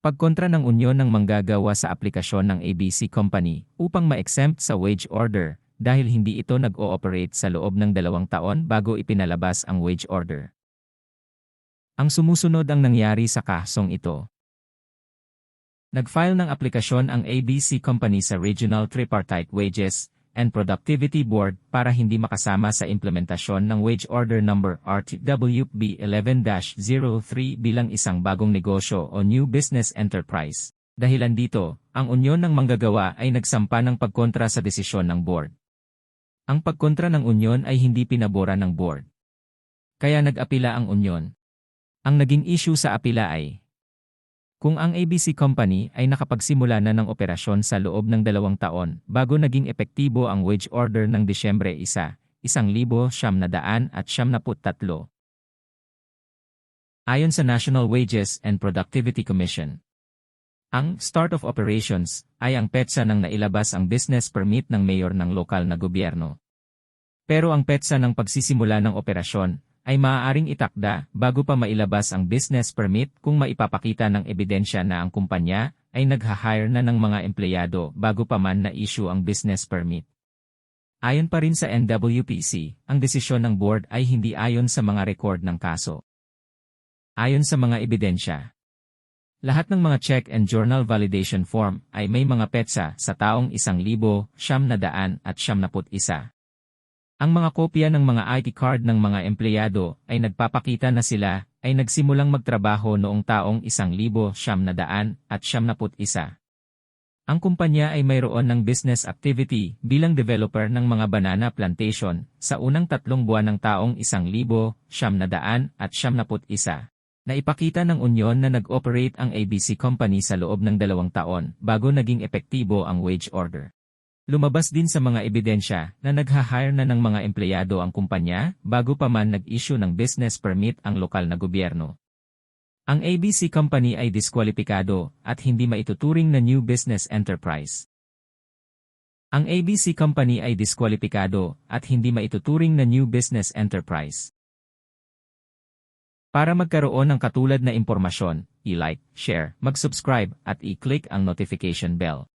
Pagkontra ng unyon ng manggagawa sa aplikasyon ng ABC Company upang ma-exempt sa wage order dahil hindi ito nag-ooperate sa loob ng dalawang taon bago ipinalabas ang wage order. Ang sumusunod ang nangyari sa kasong ito. Nag-file ng aplikasyon ang ABC Company sa Regional Tripartite Wages and Productivity Board para hindi makasama sa implementasyon ng Wage Order Number RTWB 11-03 bilang isang bagong negosyo o new business enterprise. Dahilan dito, ang unyon ng manggagawa ay nagsampa ng pagkontra sa desisyon ng board. Ang pagkontra ng unyon ay hindi pinabora ng board. Kaya nag-apila ang unyon. Ang naging issue sa apila ay kung ang ABC Company ay nakapagsimula na ng operasyon sa loob ng dalawang taon bago naging epektibo ang wage order ng Disyembre 1, 1,700 at 73. Ayon sa National Wages and Productivity Commission, ang Start of Operations ay ang petsa ng nailabas ang business permit ng mayor ng lokal na gobyerno. Pero ang petsa ng pagsisimula ng operasyon ay maaaring itakda bago pa mailabas ang business permit kung maipapakita ng ebidensya na ang kumpanya ay nagha-hire na ng mga empleyado bago pa man na-issue ang business permit. Ayon pa rin sa NWPC, ang desisyon ng board ay hindi ayon sa mga record ng kaso. Ayon sa mga ebidensya, lahat ng mga check and journal validation form ay may mga petsa sa taong 1,000, siyam na daan at siyam na put isa. Ang mga kopya ng mga ID card ng mga empleyado ay nagpapakita na sila ay nagsimulang magtrabaho noong taong 1,000 siyam na daan at siyam na put isa. Ang kumpanya ay mayroon ng business activity bilang developer ng mga banana plantation sa unang tatlong buwan ng taong 1,000 siyam na daan at siyam na put isa. Naipakita ng Unyon na nag-operate ang ABC Company sa loob ng dalawang taon bago naging epektibo ang wage order. Lumabas din sa mga ebidensya na nagha-hire na ng mga empleyado ang kumpanya bago pa man nag-issue ng business permit ang lokal na gobyerno. Ang ABC Company ay diskwalipikado at hindi maituturing na new business enterprise. Ang ABC Company ay diskwalipikado at hindi maituturing na new business enterprise. Para magkaroon ng katulad na impormasyon, i-like, share, mag-subscribe at i-click ang notification bell.